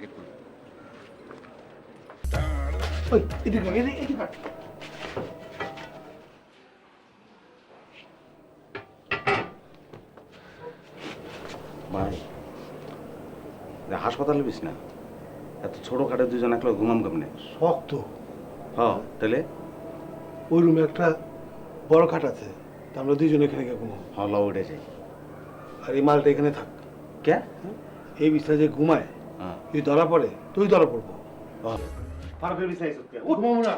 Gate খুলে হাসপাতালে বিস না? এত ছোট খাটে দুজন একলা ঘুমাম কেমনে? শক্ত। হ্যাঁ তাহলে? ওই রুমে একটা বড় খাট আছে তা আমরা দুইজন এখানে গিয়ে ঘুমাবো। হ্যাঁ লাউ উঠে আর এই মালটা এখানে থাক। কে? হ্যাঁ? এই বিছানা যে ঘুমায় তুই ধরা পড়ে তুই ধরা পড়ব। না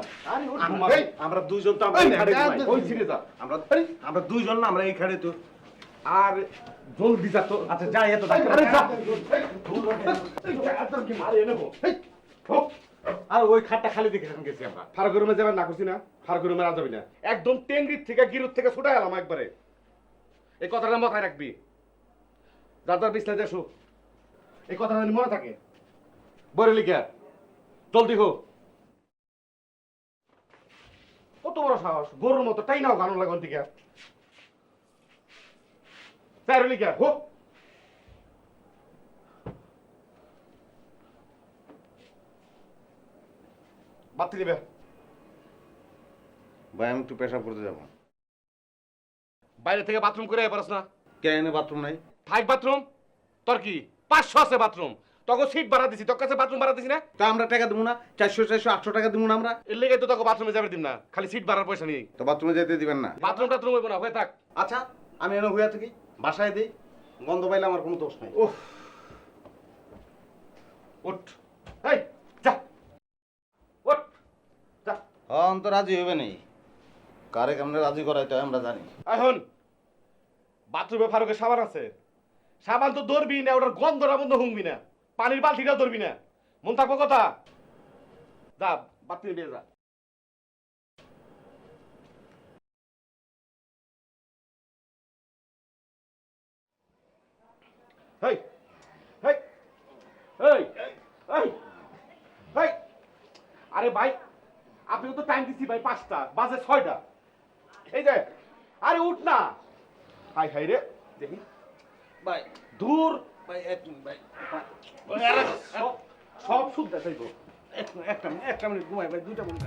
আমরা দুইজন তো আমরা না, আমরা দুইজন না তো আর জলদি যা তো আচ্ছা যাই এত আর ওই খাটটা খালি দেখে এখন গেছি আমরা। ফারুকের রুমে যাবেন না করছি না ফারুকের রুমে আর যাবি না। একদম টেঙ্গির থেকে গিরুর থেকে ছুটে গেলাম একবারে। এই কথাটা মাথায় রাখবি। যার যার বিছনা দেখো এই কথাটা যেন মনে থাকে। বরে লিখে জলদি হো। কত বড় সাহস। গরুর মতো তাই নাও গানো লাগান থেকে চাই লিখে হো। বাতি দিবে। ভাই আমি একটু পেশাব করতে যাব। বাইরে থেকে বাথরুম করে পারস না। কে এনে বাথরুম নাই? থাক বাথরুম। তোর কি? পাঁচশো আছে বাথরুম তোকে সিট ভাড়া দিছি তোর কাছে বাথরুম ভাড়া দিছি না? তা আমরা টাকা দেবো না চারশো চারশো আটশো টাকা দেবো না আমরা। এর লেগে তো তোকে বাথরুমে যাবে দিম না খালি সিট ভাড়ার পয়সা নেই তো বাথরুমে যেতে দিবেন না। বাথরুম টাথরুম হইব না হয়ে থাক। আচ্ছা আমি এনে হইয়া থাকি বাসায় দিই গন্ধ পাইলে আমার কোনো দোষ নাই। উফ। উঠ। এই যা। উঠ। যা। হন তো রাজি হইবে নেই। কারে কেমনে রাজি করাইতে হয় আমরা জানি। এখন বাথরুমে ফারুকের সাবান আছে। সাবান তো ধরবি না, ওটার গন্ধটা বন্ধ হুংবি না। পানির বালতিটাও ধরবি না। মন থাকব কথা? যা, বাথরুমে দিয়ে যা। হেই হেই হেই আরে ভাই আপনি তো টাইম দিচ্ছি ভাই পাঁচটা, বাজে ছয়টা। এই যে, আরে উঠ না। হাই হাই রে, দেখি। ভাই, দূর। ভাই, এক মিনিট, ভাই সব সব শুদ্ধ চাইব একটা মিনিট একটা মিনিট, ঘুমাই, ভাই, দুইটা মিনিট।